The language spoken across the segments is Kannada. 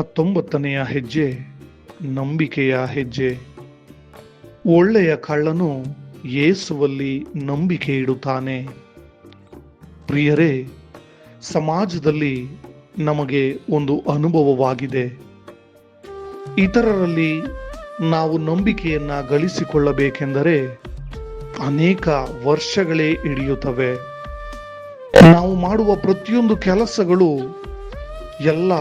ಹತ್ತೊಂಬತ್ತನೆಯ ಹೆಜ್ಜೆ, ನಂಬಿಕೆಯ ಹೆಜ್ಜೆ. ಒಳ್ಳೆಯ ಕಳ್ಳನು ಯೇಸುವಲ್ಲಿ ನಂಬಿಕೆ ಇಡುತ್ತಾನೆ. ಪ್ರಿಯರೇ, ಸಮಾಜದಲ್ಲಿ ನಮಗೆ ಒಂದು ಅನುಭವವಾಗಿದೆ. ಇತರರಲ್ಲಿ ನಾವು ನಂಬಿಕೆಯನ್ನ ಗಳಿಸಿಕೊಳ್ಳಬೇಕೆಂದರೆ ಅನೇಕ ವರ್ಷಗಳೇ ಹಿಡಿಯುತ್ತವೆ. ನಾವು ಮಾಡುವ ಪ್ರತಿಯೊಂದು ಕೆಲಸಗಳು ಎಲ್ಲ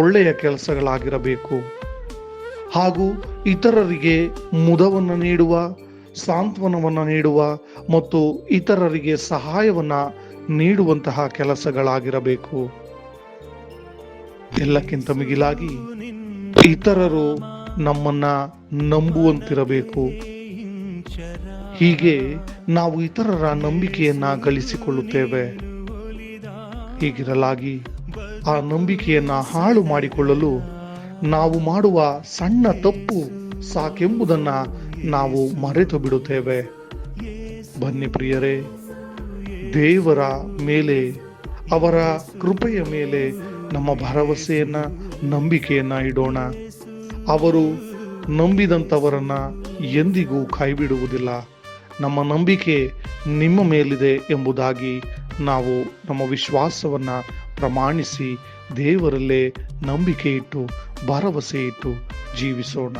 ಒಳ್ಳೆಯ ಕೆಲಸಗಳಾಗಿರಬೇಕು. ಹಾಗೂ ಇತರರಿಗೆ ಮುದವನ್ನು ನೀಡುವ, ಸಾಂತ್ವನವನ್ನು ನೀಡುವ ಮತ್ತು ಇತರರಿಗೆ ಸಹಾಯವನ್ನು ನೀಡುವಂತಹ ಕೆಲಸಗಳಾಗಿರಬೇಕು. ಎಲ್ಲಕ್ಕಿಂತ ಮಿಗಿಲಾಗಿ ಇತರರು ನಮ್ಮನ್ನ ನಂಬುವಂತಿರಬೇಕು. ಹೀಗೆ ನಾವು ಇತರರ ನಂಬಿಕೆಯನ್ನ ಗಳಿಸಿಕೊಳ್ಳುತ್ತೇವೆ. ಹೀಗಿರಲಾಗಿ ಆ ನಂಬಿಕೆಯನ್ನ ಹಾಳು ಮಾಡಿಕೊಳ್ಳಲು ನಾವು ಮಾಡುವ ಸಣ್ಣ ತಪ್ಪು ಸಾಕೆಂಬುದನ್ನ ನಾವು ಮರೆತು ಬಿಡುತ್ತೇವೆ ಬನ್ನಿ ಪ್ರಿಯರೇ, ದೇವರ ಮೇಲೆ, ಅವರ ಕೃಪೆಯ ಮೇಲೆ ನಮ್ಮ ಭರವಸೆಯನ್ನ, ನಂಬಿಕೆಯನ್ನ ಇಡೋಣ. ಅವರು ನಂಬಿದಂಥವರನ್ನ ಎಂದಿಗೂ ಕೈಬಿಡುವುದಿಲ್ಲ ನಮ್ಮ ನಂಬಿಕೆ ನಿಮ್ಮ ಮೇಲಿದೆ ಎಂಬುದಾಗಿ ನಾವು ನಮ್ಮ ವಿಶ್ವಾಸವನ್ನ ಪ್ರಮಾಣಿಸಿ ದೇವರಲ್ಲೇ ನಂಬಿಕೆ ಇಟ್ಟು ಭರವಸೆ ಇಟ್ಟು ಜೀವಿಸೋಣ.